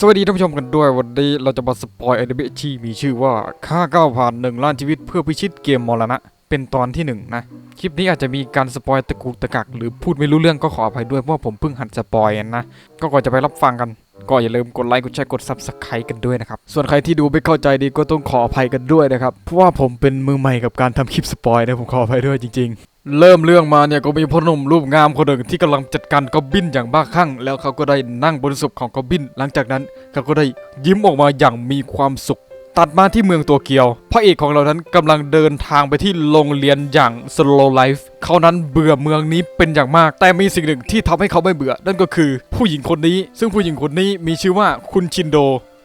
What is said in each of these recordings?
สวัสดีท่านผู้ชมกันด้วยวันนี้เราจะมาสปอยอนิเมะที่มีชื่อว่าค่าก้าวผ่านหนึ่งล้านชีวิตเพื่อพิชิตเกมมรณะ เป็นตอนที่หนึ่งนะ คลิปนี้อาจจะมีการสปอยตะกุกตะกักหรือพูดไม่รู้เรื่องก็ขออภัยด้วยเพราะผมเพิ่งหัดสปอยนะ ก็ก่อนจะไปรับฟังกัน ก็อย่าลืมกดไลค์กดแชร์กด subscribe กันด้วยนะครับ ส่วนใครที่ดูไม่เข้าใจดีก็ต้องขออภัยกันด้วยนะครับเพราะว่าผมเป็นมือใหม่กับการทำคลิปสปอยนะผมขออภัยด้วยจริง ๆ เริ่มเรื่องมาเนี่ยก็มีพ่อหนุ่มรูปงามคนหนึ่งที่กำลังจัดการกอบบินอย่างบ้าคลั่ง แล้วเขาก็ได้นั่งบนศพของกอบบิน หลังจากนั้นเขาก็ได้ยิ้มออกมาอย่างมีความสุข ตัดมาที่เมืองตัวเกียว พระเอกของเรานั้นกำลังเดินทางไปที่โรงเรียนอย่าง slow life เขานั้นเบื่อเมืองนี้เป็นอย่างมาก แต่มีสิ่งหนึ่งที่ทำให้เขาไม่เบื่อ นั่นก็คือผู้หญิงคนนี้ ซึ่งผู้หญิงคนนี้มีชื่อว่าคุณชินโด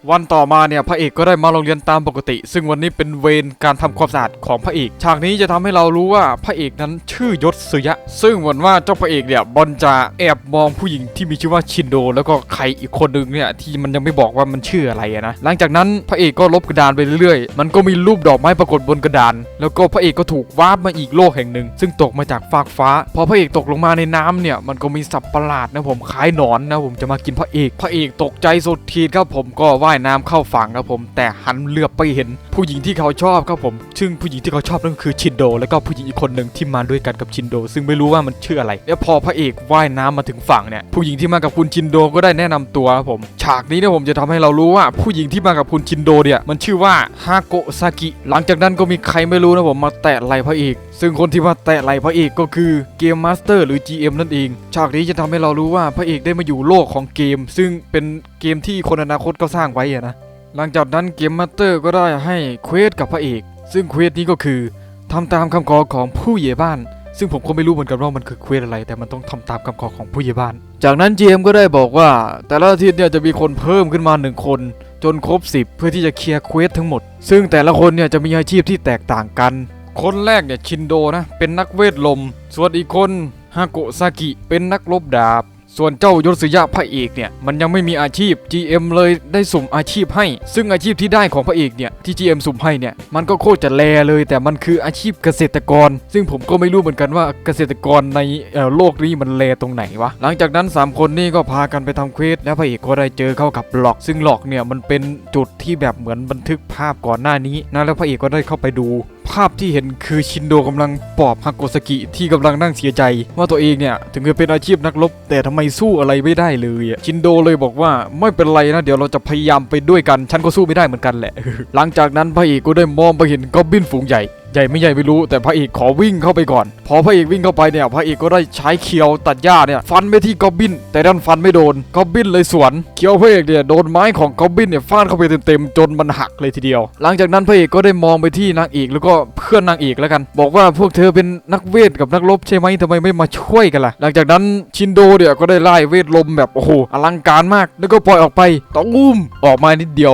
วันต่อมาเนี่ยพระเอกก็ได้มาโรงเรียนตามปกติ ซึ่งวันนี้เป็นเวรการทำความสะอาดของพระเอกฉากนี้จะทำให้เรารู้ว่าพระเอกนั้นชื่อยศสุยะ ซึ่งเหมือนว่าเจ้าพระเอกเนี่ยบอลจะแอบมองผู้หญิงที่มีชื่อว่าชินโด แล้วก็ใครอีกคนนึงเนี่ยที่มันยังไม่บอกว่ามันชื่ออะไรนะหลังจากนั้นพระเอกก็ลบกระดานไปเรื่อยๆ มันก็มีรูปดอกไม้ปรากฏบนกระดาน แล้วก็พระเอกก็ถูกวาร์ปมาอีกโลกแห่งหนึ่ง ซึ่งตกมาจากฟากฟ้า พอพระเอกตกลงมาในน้ำเนี่ยมันก็มีสัตว์ประหลาดนะผมคล้ายหนอนนะผมจะมากินพระเอก พระเอกตกใจสุดขีครับผมก็ว่ายน้ำเข้าฝั่งครับผม แต่หันเลือบไปเห็น ผู้หญิงที่เขาชอบครับผม ซึ่งผู้หญิงที่เขาชอบนั่นก็คือชินโด แล้วก็ผู้หญิงอีกคนหนึ่งที่มาด้วยกันกับชินโด ซึ่งไม่รู้ว่ามันชื่ออะไร แล้วพอพระเอกว่ายน้ำมาถึงฝั่งเนี่ยผู้หญิงที่มากับคุณชินโดก็ได้แนะนำตัวครับผม ฉากนี้เนี่ยผมจะทำให้เรารู้ว่าผู้หญิงที่มากับคุณชินโดเนี่ยมันชื่อว่าฮาโกซากิ หลังจากนั้นก็มีใครไม่รู้นะผมมาแตะไหลพระเอก ซึ่งคนที่มาแตะไหล่พระเอกก็คือเกมมาสเตอร์หรือ GM นั่นเอง ฉากนี้จะทำให้เรารู้ว่าพระเอกได้มาอยู่โลกของเกม ซึ่งเป็นเกมที่คนอนาคตก็สร้างไว้อะนะหลังจากนั้นเกมมาสเตอร์ก็ได้ให้เควสกับพระเอก ซึ่งเควสนี้ก็คือทำตามคำขอของผู้ใหญ่บ้าน ซึ่งผมก็ไม่รู้เหมือนกันว่ามันคือเควสอะไร แต่มันต้องทำตามคำขอของผู้ใหญ่บ้าน จากนั้น GM ก็ได้บอกว่า แต่ละอาทิตย์เนี่ยจะมีคนเพิ่มขึ้นมาหนึ่งคนจนครบ 10 เพื่อที่จะเคลียร์เควสทั้งหมด ซึ่งแต่ละคนเนี่ยจะมีอาชีพที่แตกต่างกัน คนแรกเนี่ยชินโดนะเป็นนักเวทลม ส่วนอีกคนฮาโกะซากิเป็นนักรบดาบ ส่วนเจ้ายศยะพระเอกเนี่ยมันยังไม่มีอาชีพ GM เลยได้สุ่มอาชีพให้ ซึ่งอาชีพที่ได้ของพระเอกเนี่ยที่ GM สุ่มให้เนี่ยมันก็โคตรจะแลเลย แต่มันคืออาชีพเกษตรกร ซึ่งผมก็ไม่รู้เหมือนกันว่าเกษตรกรในโลกนี้มันแลตรงไหนวะหลังจากนั้น 3 คนนี่ก็พากันไปทำเควสแล้วพระเอกก็ได้เจอเข้ากับหลอก ซึ่งหลอกเนี่ยมันเป็นจุดที่แบบเหมือนบันทึกภาพก่อนหน้านี้นะแล้วพระเอกก็ได้เข้าไปดู ภาพที่เห็นคือชินโดกำลังปอบฮาโกสกิที่กำลังนั่งเสียใจ ว่าตัวเองเนี่ยถึงจะเป็นอาชีพนักรบแต่ทำไมสู้อะไรไม่ได้เลยอะชินโดเลยบอกว่าไม่เป็นไรนะเดี๋ยวเราจะพยายามไปด้วยกันฉันก็สู้ไม่ได้เหมือนกันแหละ หลังจากนั้นพระเอกก็ได้มองไปเห็นกอบบินฝูงใหญ่ ใหญ่ไม่ใหญ่ไม่รู้แต่พระเอกขอวิ่งเข้าไปก่อน พอพระเอกวิ่งเข้าไปเนี่ยพระเอกก็ได้ใช้เคียวตัดหญ้าเนี่ยฟันไปที่กอบบิน แต่ดันฟันไม่โดนกอบบินเลยสวนเคียวพระเอกเนี่ยโดนไม้ของกอบบินเนี่ยฟาดเข้าไปเต็มๆจนมันหักเลยทีเดียว หลังจากนั้นพระเอกก็ได้มองไปที่นางเอกแล้วก็เพื่อนนางเอกแล้วกัน บอกว่าพวกเธอเป็นนักเวทกับนักรบใช่ไหมทำไมไม่มาช่วยกันล่ะ หลังจากนั้นชินโดเนี่ยก็ได้ไล่เวทลมแบบโอ้โหอลังการมาก แล้วก็ปล่อยออกไปต้องอุ้มออกมานิดเดียว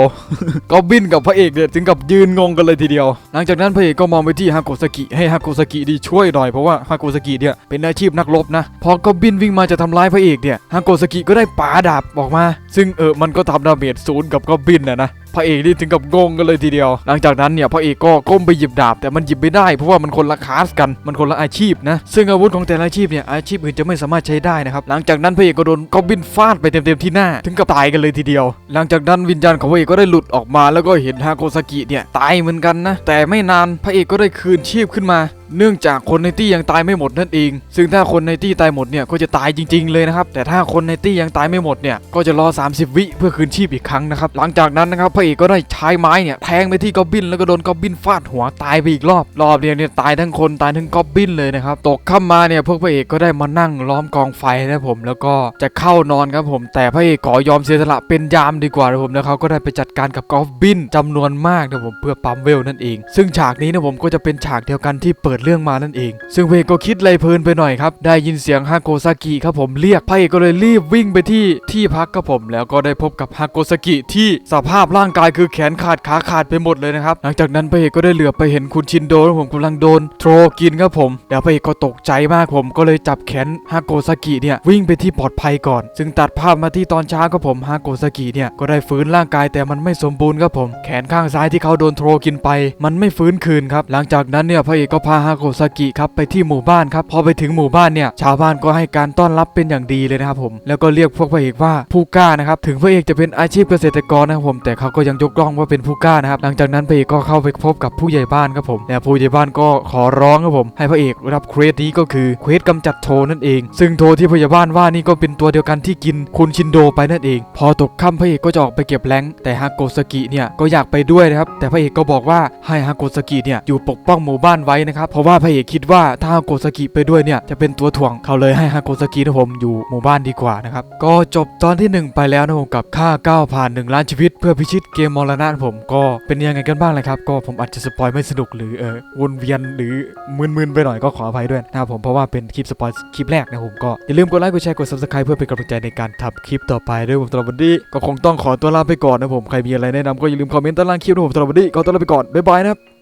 กอบบินกับพระเอกเนี่ยถึงกับยืนงงกันเลยทีเดียว หลังจากนั้นพระเอกก็มองไปที่ฮาโกสกิให้ฮาโกสกิดีช่วยหน่อยเพราะว่าฮาโกสกิเนี่ยเป็นอาชีพนักรบนะ พอก็บบินวิ่งมาจะทำร้ายพระเอกเนี่ยฮาโกสกิก็ได้ปาดาบออกมา ซึ่งเออมันก็ทำดาเมจศูนย์กับก็บินนะนะพระเอกนี่ถึงกับงงกันเลยทีเดียว หลังจากนั้นเนี่ยพระเอกก็ก้มไปหยิบดาบ แต่มันหยิบไม่ได้เพราะว่ามันคนละคลาสกันมันคนละอาชีพนะซึ่งอาวุธของแต่ละอาชีพเนี่ยอาชีพอื่นจะไม่สามารถใช้ได้นะครับหลังจากนั้นพระเอกก็โดนกอบบินฟาดไปเต็มๆที่หน้า ถึงกับตายกันเลยทีเดียว หลังจากนั้นวิญญาณของพระเอกก็ได้หลุดออกมา แล้วก็เห็นฮาโกสกิเนี่ยตายเหมือนกันนะแต่ไม่นานพระเอกก็ได้คืนชีพขึ้นมา เนื่องจากคนในตี้ยังตายไม่หมดนั่นเอง ซึ่งถ้าคนในตี้ตายหมดเนี่ยก็จะตายจริง ๆเลยนะครับ แต่ถ้าคนในตี้ยังตายไม่หมดเนี่ยก็จะรอ 30 วิเพื่อคืนชีพอีกครั้งนะครับ หลังจากนั้นนะครับพระเอกก็ได้ใช้ไม้เนี่ยแทงไปที่กอบบินแล้วก็โดนกอบบินฟาดหัวตายไปอีกรอบ รอบเดียวเนี่ยตายทั้งคนตายทั้งกอบบินเลยนะครับ ตกค่ำมาเนี่ยพวกพระเอกก็ได้มานั่งล้อมกองไฟนะผม แล้วก็จะเข้านอนครับผม แต่พระเอกขอยอมเสียสละเป็นยามดีกว่านะผมแล้วเขาก็ได้ไปจัดการกับกอบบินจำนวนมากนะผมเพื่อปั๊มเวลนั่นเอง ซึ่งฉากนี้นะผมก็จะเป็นฉากเดียวกันที่เปิดเรื่องมานั่นเอง ซึ่งพเอกก็คิดไรเพลินไปหน่อยครับ ได้ยินเสียงฮาโกซากิครับผมเรียกพระเอกก็เลยรีบวิ่งไปที่ที่พักครับผม แล้วก็ได้พบกับฮาโกซากิที่สภาพร่างกายคือแขนขาดขาขาดไปหมดเลยนะครับ หลังจากนั้นพระเอกก็ได้เหลือไปเห็นคุณชินโดนผมกำลังโดนโทรกินครับผมแล้วพระเอกก็ตกใจมากผม ก็เลยจับแขนฮาโกซากิเนี่ยวิ่งไปที่ปลอดภัยก่อน ซึ่งตัดภาพมาที่ตอนเช้าครับผมฮาโกซากิเนี่ยก็ได้ฟื้นร่างกายแต่มันไม่สมบูรณ์ครับผม แขนข้างซ้ายที่เขาโดนโทรกินไป มันไม่ฟื้นคืนครับหลังจากนั้นเนี่ยพระเอกก็พาฮฮาโกซากิครับไปที่หมู่บ้านครับพอไปถึงหมู่บ้านเนี่ยชาวบ้านก็ให้การต้อนรับเป็นอย่างดีเลยนะครับผมแล้วก็เรียกพวกพระเอกว่าผู้กล้านะครับถึงพระเอกจะเป็นอาชีพเกษตรกรนะครับผมแต่เขาก็ยังยกย่องว่าเป็นผู้กล้านะครับหลังจากนั้นพระเอกก็เข้าไปพบกับผู้ใหญ่บ้านครับผมและผู้ใหญ่บ้านก็ขอร้องครับผมให้พระเอกรับเควสนี้ก็คือเควสกำจัดโทนั่นเอง ซึ่งโทที่ผู้ใหญ่บ้านว่านี่ก็เป็นตัวเดียวกันที่กินคุณชินโดไปนั่นเอง พอตกค่ำพระเอกก็จะออกไปเก็บแรงแต่ฮาโกซากิเนี่ยก็อยากไปด้วยนะครับแต่พระเอกก็บอกว่าให้ฮาโกซากิเนี่ยอยู่ปกป้องหมู่บ้านไว้นะครับราะว่าพระเอกคิดว่าถ้าฮาโกซากิไปด้วยเนี่ยจะเป็นตัวถ่วงเขาเลยให้ฮาโกซากินะผมอยู่หมู่บ้านดีกว่านะครับก็จบตอนที่หนึ่งไปแล้วนะผมกับค่าก้าวผ่านหนึ่งล้านชีวิต เพื่อพิชิตเกมมรณะผมก็เป็นยังไงกันบ้างเลยครับก็ผมอาจจะสปอยไม่สนุกหรือเออวนเวียนหรือมึนๆไปหน่อยก็ขออภัยด้วยนะครับผมเพราะว่าเป็นคลิปสปอยคลิปแรกนะผมก็อย่าลืมกดไลค์กดแชร์กด subscribe เพื่อเป็นกำลังใจในการทำคลิปต่อไปด้วยผมสำหรับวันนี้ก็คงต้องขอตัวลาไปก่อนนะผมใครมีอะไรแนะนำก็อย่าลืมคอมเมนต์ใต้ล่างคลิปนะผมสำหรับวันนี้ก็ตัวลาไปก่อนบ๊ายบายนะครับ